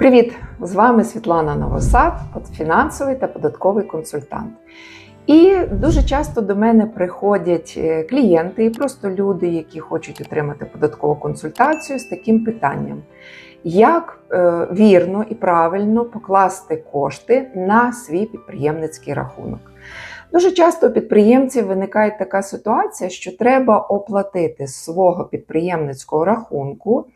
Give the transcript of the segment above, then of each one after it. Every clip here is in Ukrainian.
Привіт! З вами Світлана Новосад, фінансовий та податковий консультант. І дуже часто до мене приходять е, клієнти і просто люди, які хочуть отримати податкову консультацію з таким питанням: як е, вірно і правильно покласти кошти на свій підприємницький рахунок. Дуже часто у підприємців виникає така ситуація, що треба оплатити з свого підприємницького рахунку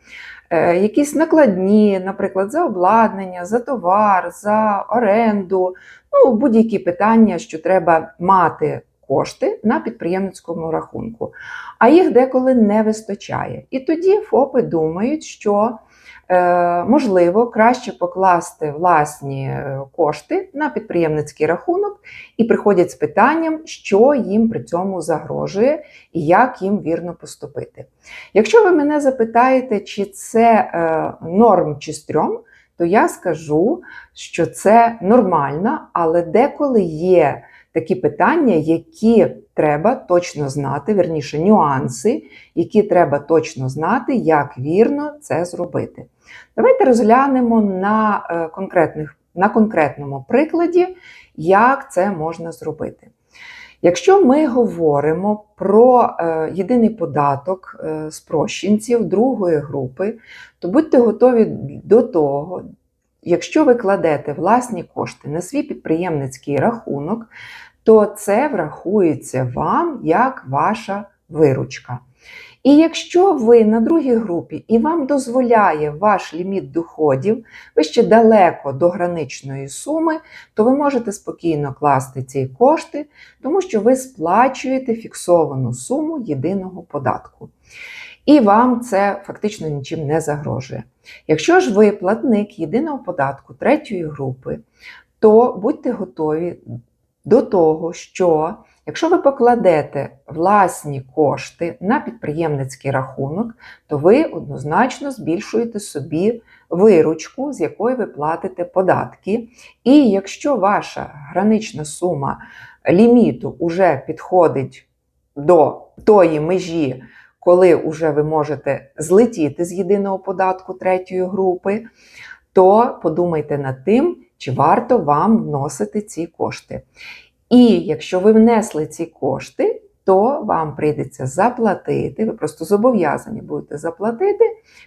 якісь накладні, наприклад, за обладнання, за товар, за оренду, ну, будь-які питання, що треба мати кошти на підприємницькому рахунку, а їх деколи не вистачає. І тоді ФОПи думають, що е, можливо краще покласти власні е, кошти на підприємницький рахунок і приходять з питанням, що їм при цьому загрожує і як їм вірно поступити. Якщо ви мене запитаєте, чи це е, норм чи стрьом, то я скажу, що це нормально, але деколи є такі питання, які треба точно знати, верніше нюанси, які треба точно знати, як вірно це зробити. Давайте розглянемо на, е, конкретних, на конкретному прикладі, як це можна зробити. Якщо ми говоримо про е, єдиний податок е, спрощенців другої групи, то будьте готові до того, якщо ви кладете власні кошти на свій підприємницький рахунок, то це врахується вам як ваша виручка. І якщо ви на другій групі і вам дозволяє ваш ліміт доходів, ви ще далеко до граничної суми, то ви можете спокійно класти ці кошти, тому що ви сплачуєте фіксовану суму єдиного податку. І вам це фактично нічим не загрожує. Якщо ж ви платник єдиного податку третьої групи, то будьте готові до того, що якщо ви покладете власні кошти на підприємницький рахунок, то ви однозначно збільшуєте собі виручку, з якої ви платите податки. І якщо ваша гранична сума ліміту вже підходить до тої межі, коли вже ви можете злетіти з єдиного податку третьої групи, то подумайте над тим, чи варто вам вносити ці кошти. І якщо ви внесли ці кошти, то вам прийдеться заплатити, ви просто зобов'язані будете заплатити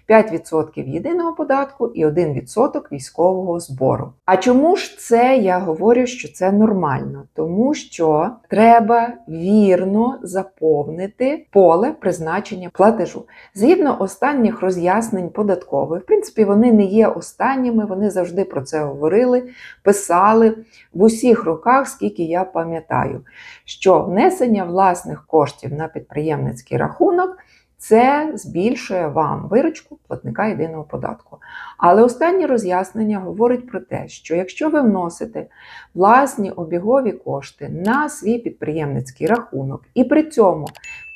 5% єдиного податку і 1% військового збору. А чому ж це я говорю, що це нормально? Тому що треба вірно заповнити поле призначення платежу. Згідно останніх роз'яснень податкових, в принципі, вони не є останніми, вони завжди про це говорили, писали в усіх роках, скільки я пам'ятаю, що внесення власних коштів на підприємницький рахунок. Це збільшує вам виручку платника єдиного податку. Але останнє роз'яснення говорить про те, що якщо ви вносите власні обігові кошти на свій підприємницький рахунок, і при цьому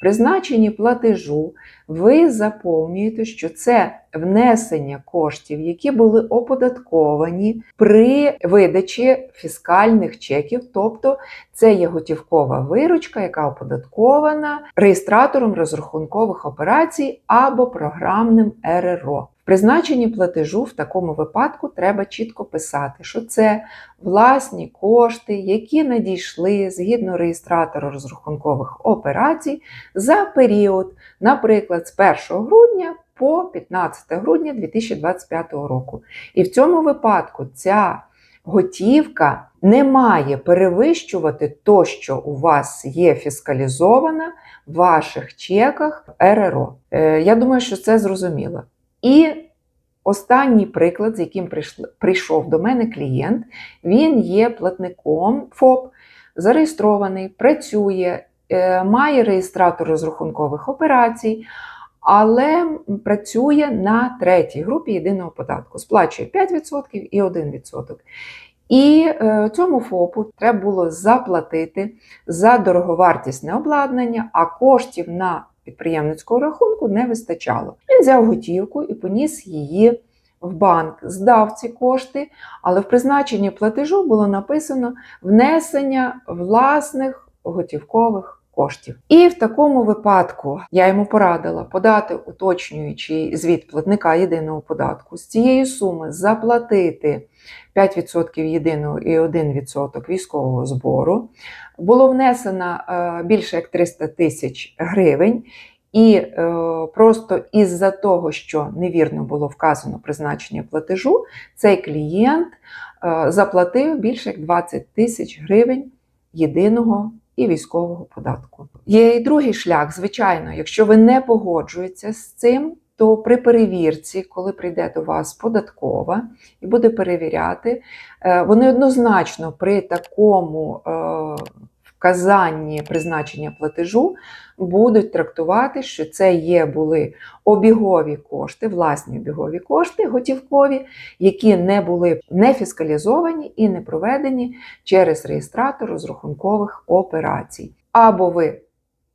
призначенні платежу ви заповнюєте, що це внесення коштів, які були оподатковані при видачі фіскальних чеків, тобто це є готівкова виручка, яка оподаткована реєстратором розрахункових операцій або програмним РРО. Призначенні платежу в такому випадку треба чітко писати, що це власні кошти, які надійшли згідно реєстратора розрахункових операцій за період, наприклад, з 1 грудня по 15 грудня 2025 року. І в цьому випадку ця готівка не має перевищувати то, що у вас є фіскалізована в ваших чеках РРО. Е, Я думаю, що це зрозуміло. І останній приклад, з яким прийшов до мене клієнт, він є платником ФОП, зареєстрований, працює, е, має реєстратор розрахункових операцій, але працює на третій групі єдиного податку. Сплачує 5% і 1%. І е, цьому ФОПу треба було заплатити за дороговартісне обладнання, а коштів на підприємницького рахунку не вистачало. Він взяв готівку і поніс її в банк, здав ці кошти, але в призначенні платежу було написано внесення власних готівкових коштів. І в такому випадку я йому порадила подати уточнюючий звіт платника єдиного податку з цієї суми заплатити 5% єдиного і 1% військового збору. Було внесено е, більше як 300 тисяч гривень. І е, просто із-за того, що невірно було вказано призначення платежу, цей клієнт е, заплатив більше як 20 тисяч гривень єдиного і військового податку. Є і другий шлях, звичайно, якщо ви не погоджуєтеся з цим, то при перевірці, коли прийде до вас податкова і буде перевіряти, вони однозначно при такому вказанні призначення платежу будуть трактувати, що це є були обігові кошти, власні обігові кошти, готівкові, які не були не фіскалізовані і не проведені через реєстратор розрахункових операцій. Або ви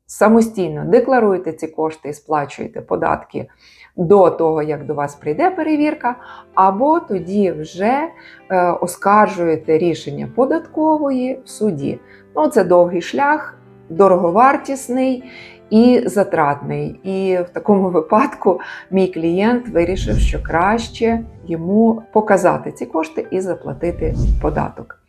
самостійно декларуєте ці кошти і сплачуєте податки до того, як до вас прийде перевірка, або тоді вже е, оскаржуєте рішення податкової в суді. Ну, це довгий шлях, дороговартісний і затратний. І в такому випадку мій клієнт вирішив, що краще йому показати ці кошти і заплатити податок.